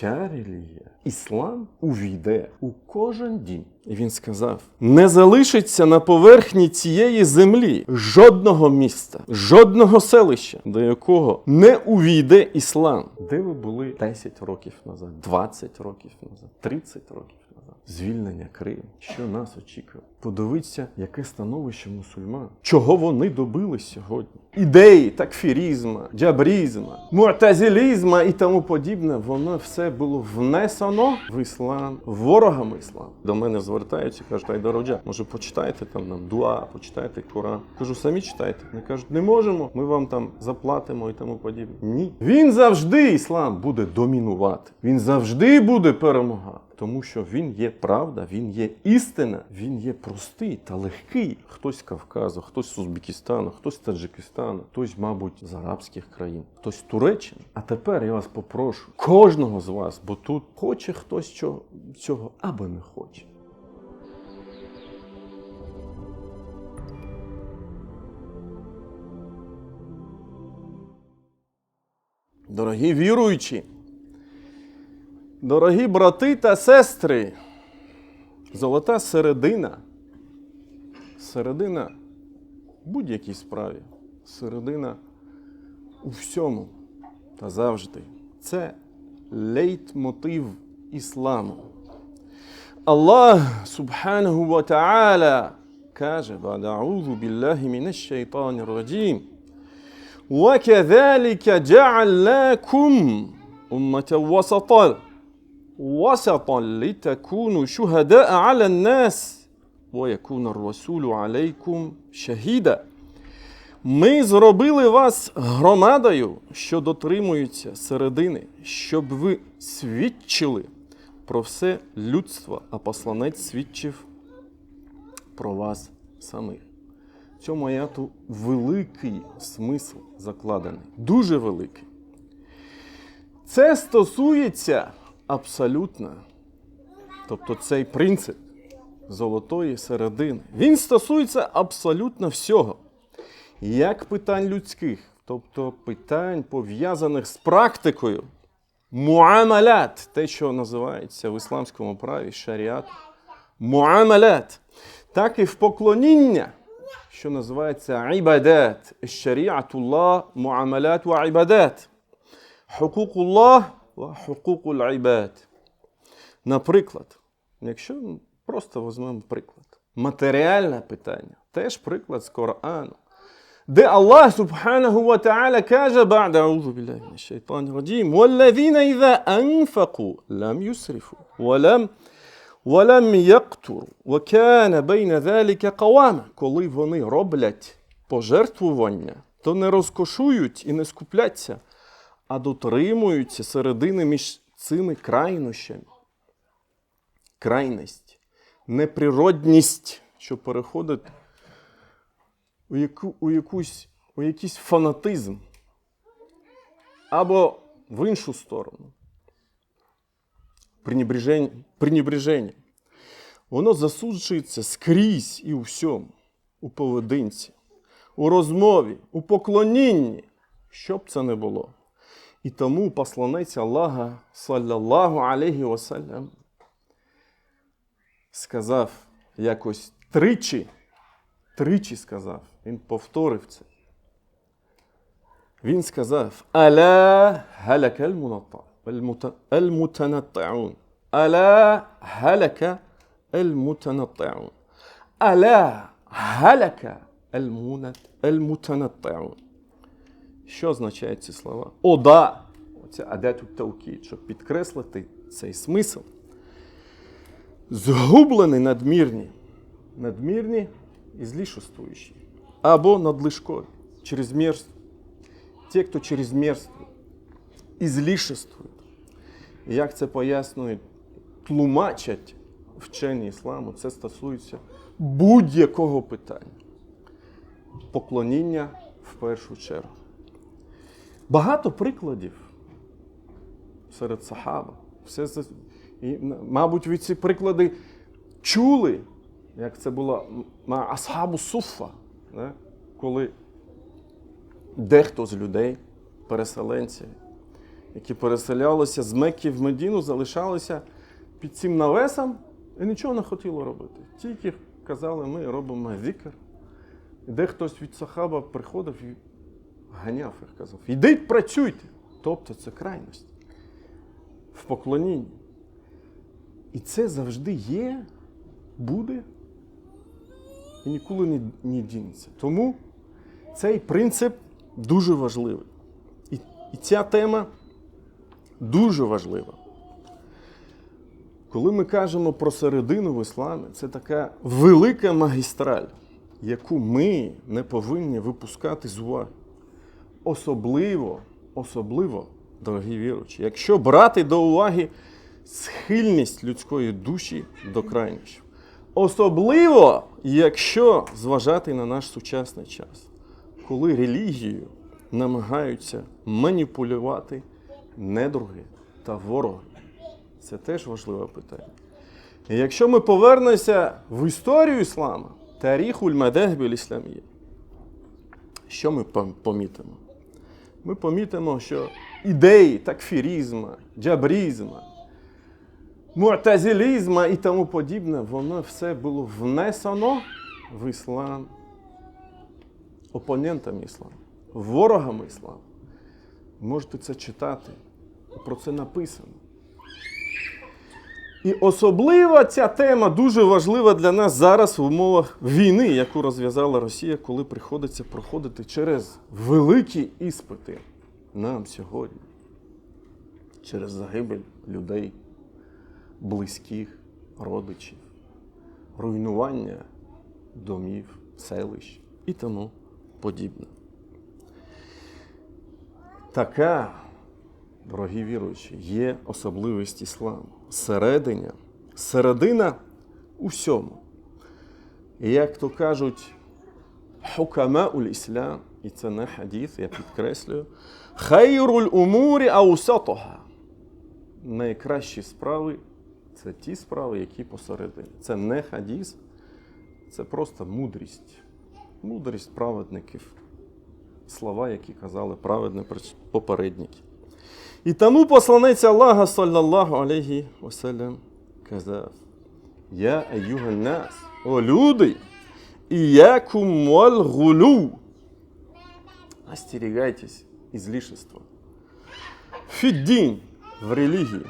ця релігія, іслам, увійде у кожен дім. І він сказав: не залишиться на поверхні цієї землі жодного міста, жодного селища, до якого не увійде іслам. Де ви були 10 років назад, 20 років назад, 30 років назад? Звільнення Криму. Що нас очікує? Подивіться, яке становище мусульман. Чого вони добились сьогодні? Ідеї такфірізма, джабрізма, му'тазилізма і тому подібне, воно все було внесено в іслам ворогами ісламу. До мене звертаються, кажуть, Айдароджа, може почитайте там нам дуа, почитайте Коран. Кажу, самі читайте. Вони кажуть, не можемо, ми вам там заплатимо і тому подібне. Ні. Він завжди іслам буде домінувати. Він завжди буде перемагати. Тому що він є правда, він є істина, він є простий та легкий. Хтось з Кавказу, хтось з Узбекистану, хтось з Таджикистану, хтось, мабуть, з арабських країн, хтось з Туреччини. А тепер я вас попрошу, кожного з вас, бо тут хоче хтось цього, або не хоче. Дорогі віруючі, дорогі брати та сестри, золота середина, середина в будь-якій справі, середина у всьому та завжди. Це лейтмотив ісламу. Аллах субханаху ва та'аля каже, «Бад а'удhu біllahi мінаш шайтанір раджім». وكذلك جعلناكم أمة وسطا وسطا لتكونوا شهداء على الناس ويكون الرسول عليكم شهيدا. Ми зробили вас громадою, що дотримується середини, щоб ви свідчили про все людство, а посланець свідчив про вас самих. В цьому аяту великий смисл закладений, дуже великий. Це стосується абсолютно, тобто цей принцип золотої середини, він стосується абсолютно всього, як питань людських, тобто питань пов'язаних з практикою, муамалят, те, що називається в ісламському праві шаріат, муамалят, так і в поклоніння що називається ібадат. Шаріатуллах, муамалат ва ібадат. Хукукуллах ва хукукул ібад. Наприклад, якщо просто візьмемо приклад. Матеріальне питання, теж приклад з Корану. Де Аллах субханаху ва та'аля каже, بعد أعوذ بالله من الشيطان الرجيم والذين إذا أنفقوا لم يسرفوا ولم ولم يقتروا وكان بين ذلك قواما. Коли вони роблять пожертвування, то не розкошують і не скупляться, а дотримуються середини між цими крайнощами. Крайність, неприродність, що переходить у, яку, у, якусь, у якийсь фанатизм або в іншу сторону пренебреження. Воно засуджується скрізь і у всьому, у поведінці, у розмові, у поклонінні, що б це не було. І тому посланець Аллаха, саллаллаху алейхі васалям, сказав якось тричі, тричі сказав, він повторив це. Він сказав: Аля галяка аль-мутанаттаун. Аля галяка аль-мутанаттаун. Аля галяка аль-мутанаттаун. Що означають ці слова? Ода! да! Це адету таукіт, щоб підкреслити цей смисл. Згублені надмірні, надмірні і злішествуючі. Або надлишкові, чрезмірство. Ті, хто чрезмірствує і злішествують. Як це пояснюють, тлумачать вчені ісламу, це стосується будь-якого питання. Поклоніння в першу чергу. Багато прикладів серед сахаба. Все і, Мабуть, ви ці приклади чули, як це було на Асхабу Суфа, не? коли дехто з людей, переселенців, які переселялися з Мекки в Медіну, залишалися під цим навесом і нічого не хотіло робити. Тільки казали, ми робимо зікр. І де хтось від сахаба приходив і ганяв їх, казав: ідіть, працюйте. Тобто це крайність в поклонінні. І це завжди є, буде і ніколи не, не дінеться. Тому цей принцип дуже важливий. І, і ця тема дуже важлива. Коли ми кажемо про середину в ісламі, це така велика магістраль, яку ми не повинні випускати з уваги. Особливо, особливо, дорогі віручі, якщо брати до уваги схильність людської душі до крайнощів. Особливо, якщо зважати на наш сучасний час, коли релігією намагаються маніпулювати недруги та вороги. Це теж важливе питання. І якщо ми повернемося в історію іслама, таріхуль мадехбіль ісламія, що ми помітимо? Ми помітимо, що ідеї такфірізма, джабрізма, му'тазилізма і тому подібне, воно все було внесено в іслам опонентами ісламу, ворогами ісламу. Можете це читати, про це написано. І особливо ця тема дуже важлива для нас зараз в умовах війни, яку розв'язала Росія, коли приходиться проходити через великі іспити нам сьогодні, через загибель людей, близьких, родичів, руйнування домів, селищ і тому подібне. Така дорогі віруючі, є особливість ісламу. Серединя, середина у всьому. І як то кажуть, хукама уль іслам, і це не хадіс, я підкреслюю, хайруль умурі аусатуха. Найкращі справи це ті справи, які посередині. Це не хадіс, це просто мудрість. Мудрість праведників. Слова, які казали праведні попередники. І тому посланець Аллаха, саллаллаху алейхі васелям, казав: Я нас, о люди, іякум вал гулю. Остерігайтесь ізлишества. Фіддін в релігії.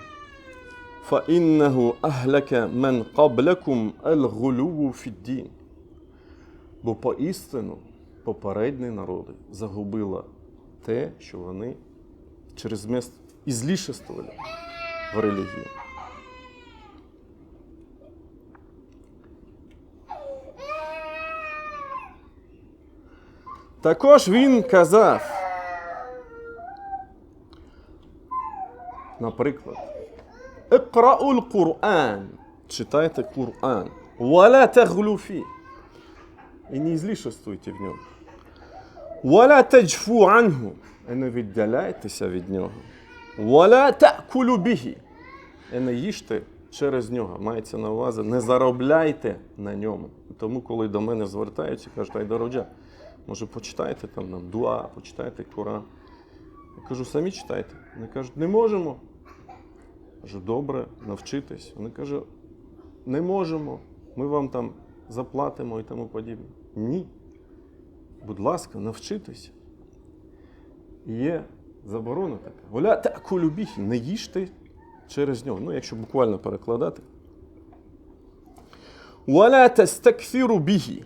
فإنه أهلك من قبلكم الغلو في الدين. Бо поістину попередні народи загубила те, що вони через міст ізлішествували в релігії. Також він казав, наприклад, Ікраул Кур'ан. Читайте Кур'ан. Валя таглюфі. І не злішествуйте в ньому. Валя таджфу ангу. І не віддаляйтеся від нього. Валя та'кулю бігі. І не їжте через нього. Мається на увазі, не заробляйте на ньому. Тому, коли до мене звертаються, кажуть, ай дорожа, може почитайте там нам дуа, почитайте Коран. Я кажу, самі читайте. Вони кажуть, не можемо. Кажу, добре, навчитись. Вони кажуть, не можемо, ми вам там заплатимо і тому подібне. Ні. Будь ласка, навчитися. Є заборона така. Воля таку любіть, не їжте через нього. Ну, якщо буквально перекладати. Валя тастакфіру бігі.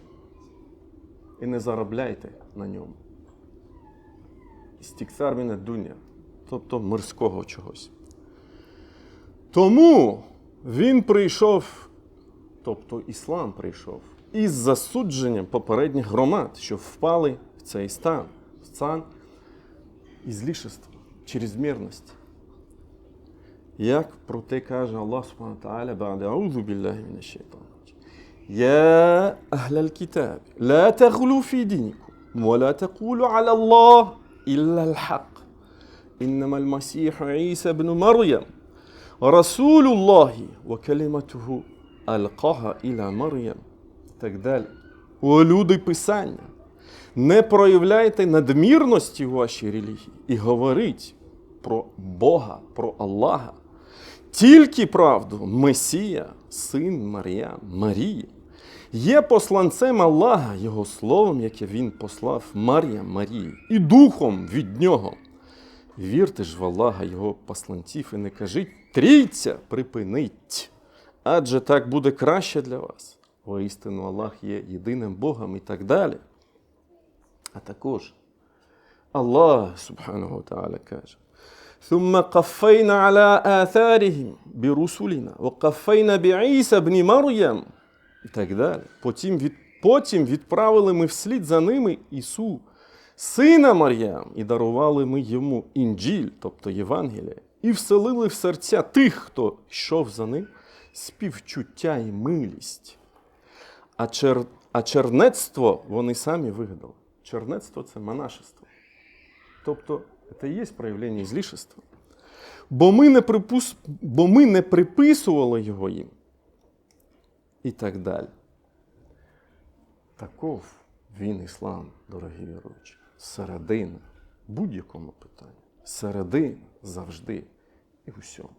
І не заробляйте на ньому. Істіксар міне дуня, тобто мирського чогось. Тому він прийшов, тобто іслам прийшов, із засудженням попередніх громад, що впали в цей стан, в стан ізлішества, чрезмірності. Як про те каже Аллах Субхану Тааля, ба'да аузу біллахі мін шейтан. Я ахляль кітабі, ла тагулу фі дінікум, ва ла тагулу аля Аллах, ілля аль-хак. Іннама аль-масіху Іса бну Мар'ям, Расулюллахи ва каліматуху алькага іля Мар'ям так далі. У люди Писання, не проявляйте надмірності в вашій релігії і говоріть про Бога, про Аллаха. Тільки правду Месія, син Марія, Марії, є посланцем Аллаха, Його словом, яке Він послав Марія Марії, і духом від Нього. Вірте ж в Аллаха, Його посланців, і не кажіть трійця, припинить, адже так буде краще для вас. Воістину Аллах є єдиним Богом і так далі. А також Allah subhanahu wa ta'ala каже ثم قفينا على آثارهم برسلنا وقفينا بعيسى ابن مريم і так далі. Потім, від, потім відправили ми вслід за ними Ісу, сина Мар'ям, і дарували ми йому інджіль, тобто Євангеліє, і вселили в серця тих, хто йшов за ним, співчуття і милість. А, чер... а чернецтво вони самі вигадали. Чернецтво це монашество. Тобто це і є проявлення злішества. Бо ми, не припус... Бо ми не приписували його їм. І так далі. Таков він іслам, дорогі віруючі. Середина будь-якому питанні. Середина завжди і в усьому.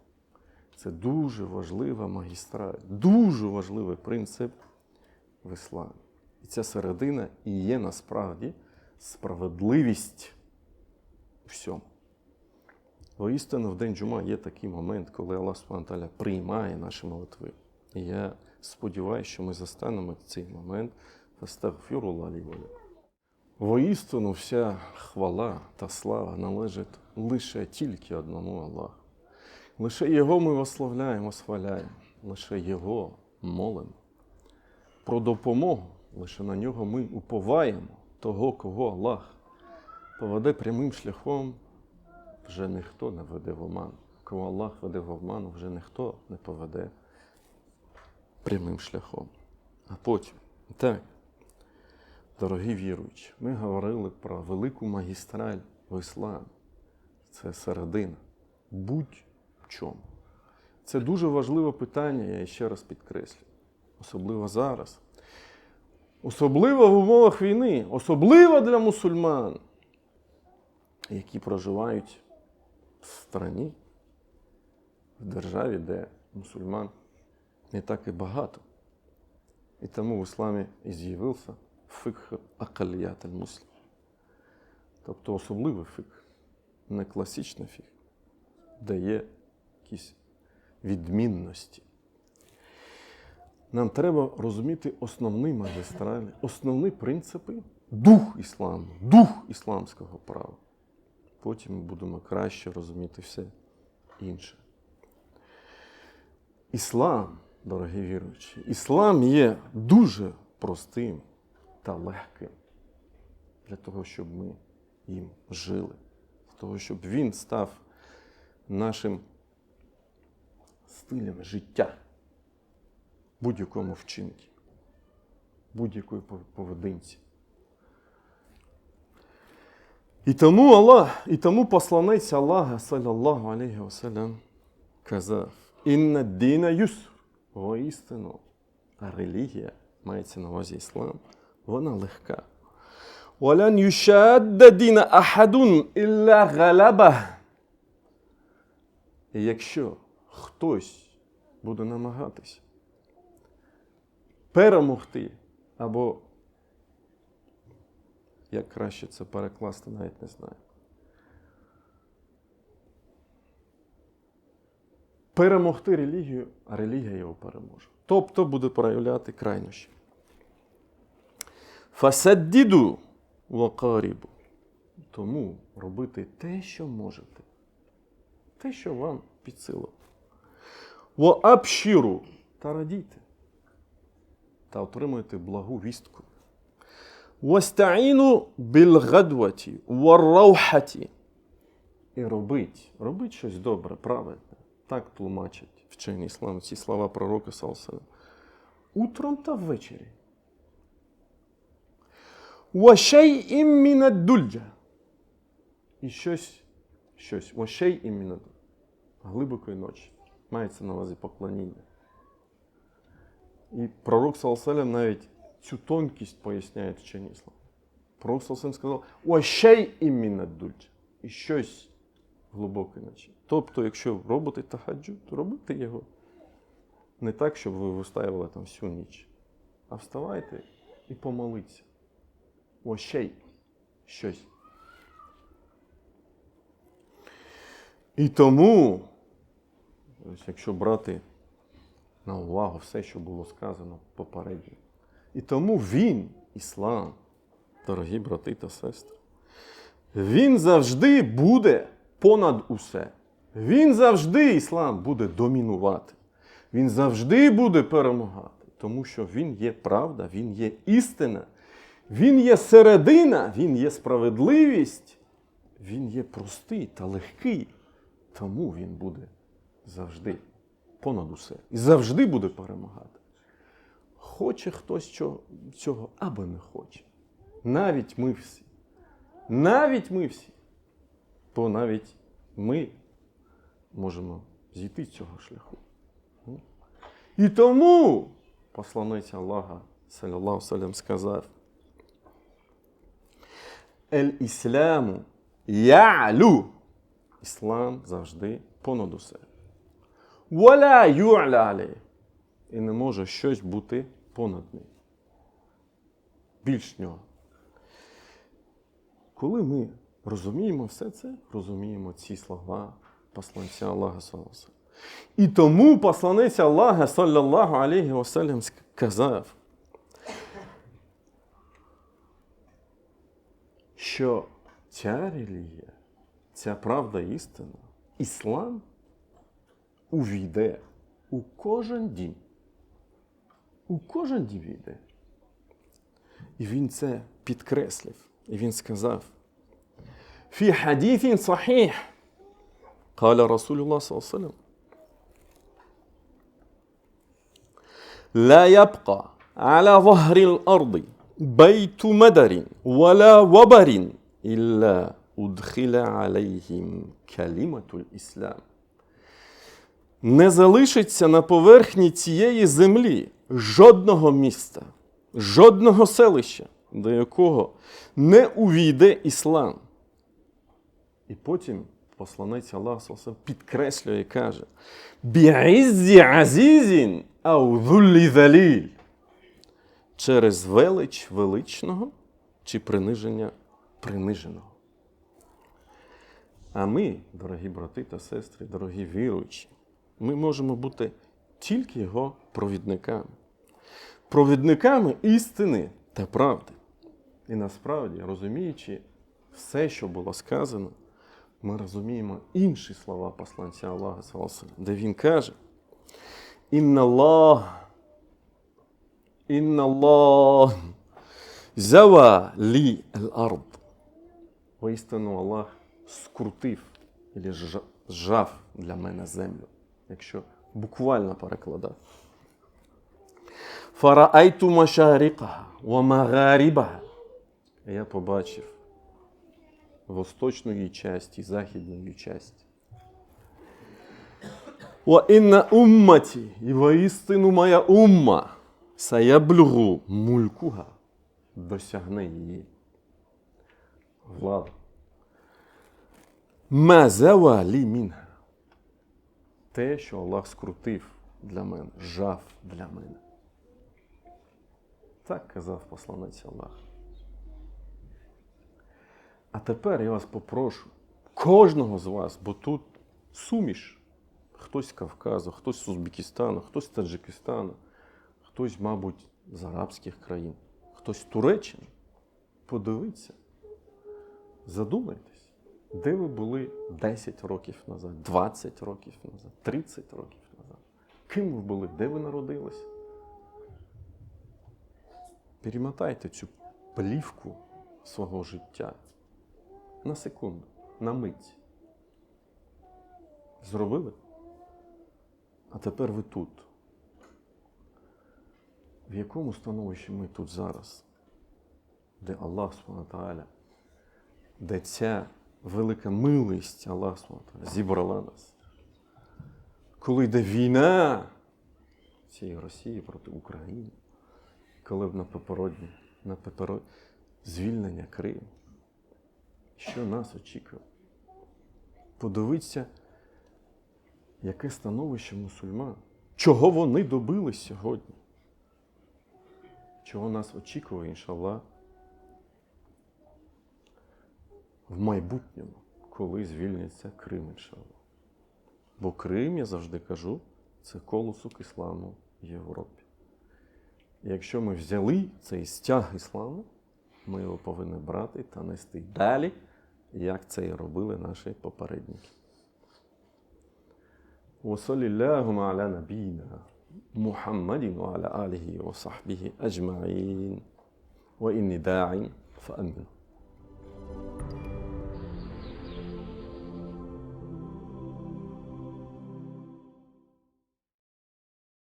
Це дуже важлива магістраль, дуже важливий принцип в ісламі. І ця середина і є насправді справедливість у всьому. Воістину, в день джума є такий момент, коли Аллах Субтитры приймає наші молитви. І я сподіваюся, що ми застанемо цей момент Фастагфірулlah лі ва лакум. Воістину вся хвала та слава належить лише тільки одному Аллаху. Лише Його ми висловляємо, схваляємо, лише Його молимо. Про допомогу лише на нього ми уповаємо того, кого Аллах поведе прямим шляхом, вже ніхто не веде в оман. Кого Аллах веде в обману, вже ніхто не поведе прямим шляхом. А потім, так, дорогі віруючі, ми говорили про велику магістраль в ісламі. Це середина. Будь в чому. Це дуже важливе питання, я ще раз підкреслю. Особливо зараз. Особливо в умовах війни, особливо для мусульман, які проживають в страні, в державі, де мусульман не так і багато. І тому в ісламі і з'явився фикх акаліят аль-муслім. Тобто особливий фикх, не класичний фікх, де є якісь відмінності. Нам треба розуміти основні магістралі, основні принципи, дух ісламу, дух ісламського права. Потім ми будемо краще розуміти все інше. Іслам, дорогі віруючі, іслам є дуже простим та легким для того, щоб ми їм жили, для того, щоб він став нашим стилем життя будь-якому вчинку, будь-якої поведінці. І тому Аллах, і тому посланець Аллаха, саллаллаху алейхи вассалям, казав, інна діна юср, воістину, а релігія, мається на увазі іслам, вона легка. Валян юшадда діна ахадун ілля галаба. І якщо хтось буде намагатися перемогти, або, як краще це перекласти, навіть не знаю. Перемогти релігію, а релігія його переможе. Тобто буде проявляти крайнощі. Фасаддіду вакарібу. Тому робити те, що можете. Те, що вам під силу. Воабшіру та радійте. Та отримуйте благу вістку. Вастаїну білгадваті, варраухаті. І робить, робить щось добре, праведне. Так тлумачать вчені іслам ці слова пророка Салсана. Утром та ввечері. Вашей імміна дульджа. І щось, щось. Вашей імміна глибокої ночі. Мається на увазі поклоніння. І пророк Салсалям навіть цю тонкість поясняє вчені іслам. Пророк Салсалям сказав, Вашей імміна дульджа. І щось глибокої ночі. Тобто, якщо робите тахаджуд, то робите його не так, щоб ви вистаювали там всю ніч, а вставайте і помоліться. О, ще щось. І тому, ось якщо брати на увагу все, що було сказано попередньо, і тому він, іслам, дорогі брати та сестри, він завжди буде понад усе. Він завжди, іслам, буде домінувати. Він завжди буде перемагати, тому що він є правда, він є істина, він є середина, він є справедливість, він є простий та легкий. Тому він буде завжди понад усе. І завжди буде перемагати. Хоче хтось цього, або не хоче. Навіть ми всі. Навіть ми всі. То навіть ми можемо зійти з цього шляху. І тому посланець Аллаха, салям, сказав: Ель ісламу я'лю. Іслам завжди понад усе. Валя ю'ля. І не може щось бути понад ним. Більш нього. Коли ми розуміємо все це, розуміємо ці слова посланця Аллаха Саласа. І тому посланець Аллаха, саллаллаху алейхи вассалям, сказав, що ця релігія, ця правда істина, іслам увійде у кожен дім. У кожен дім війде. І він це підкреслив. І він сказав: Фі хадіфін сахіх. قال رسول الله صلى الله عليه وسلم لا يبقى على ظهر الأرض beytu mederin ve la vabarin illa удхиля алейхім каліматуль іслам. Не залишиться на поверхні цієї землі жодного міста, жодного селища, до якого не увійде іслам. І потім посланець Аллах підкреслює і каже: Бі'іззі азізін аудулі заліль. Через велич величного чи приниження приниженого. А ми, дорогі брати та сестри, дорогі віруючі, ми можемо бути тільки його провідниками. Провідниками істини та правди. І насправді, розуміючи все, що було сказано, ми розуміємо інші слова посланця Аллаха, де він каже: Інна Аллах, Інна Аллах, зава лі аль-ард. Воістину Аллах скрутив або зжав для мене землю, якщо буквально перекладати. Я побачив восточну її часть і західну її часть. І воістину моя умма, саяблюгу мулькуга, досягне її влада. Мазава лі мінга. Те, що Аллах скрутив для мене, жав для мене. Так казав посланець Аллаха. А тепер я вас попрошу, кожного з вас, бо тут суміш. Хтось з Кавказу, хтось з Узбекистану, хтось з Таджикистану, хтось, мабуть, з арабських країн, хтось з Туреччини. Подивіться, задумайтесь, де ви були 10 років назад, 20 років назад, 30 років назад. Ким ви були, де ви народились? Перемотайте цю плівку свого життя на секунду, на мить. Зробили? А тепер ви тут. В якому становищі ми тут зараз? Де Аллах Субтитрувальний, де ця велика милість Аллах Субтитрувальний зібрала нас. Коли йде війна цієї Росії проти України, коли на пепородні, на пепородні звільнення Криму, що нас очікує? Подивіться, яке становище мусульман. Чого вони добились сьогодні? Чого нас очікує, іншаллах, в майбутньому, коли звільниться Крим, іншаллах. Бо Крим, я завжди кажу, це колосок ісламу в Європі. І якщо ми взяли цей стяг ісламу, ми його повинні брати та нести далі, як це і робили наші попередники. وصلى اللهم على نبينا محمد وعلى آله وصحبه أجمعين. وإني داع فأمن.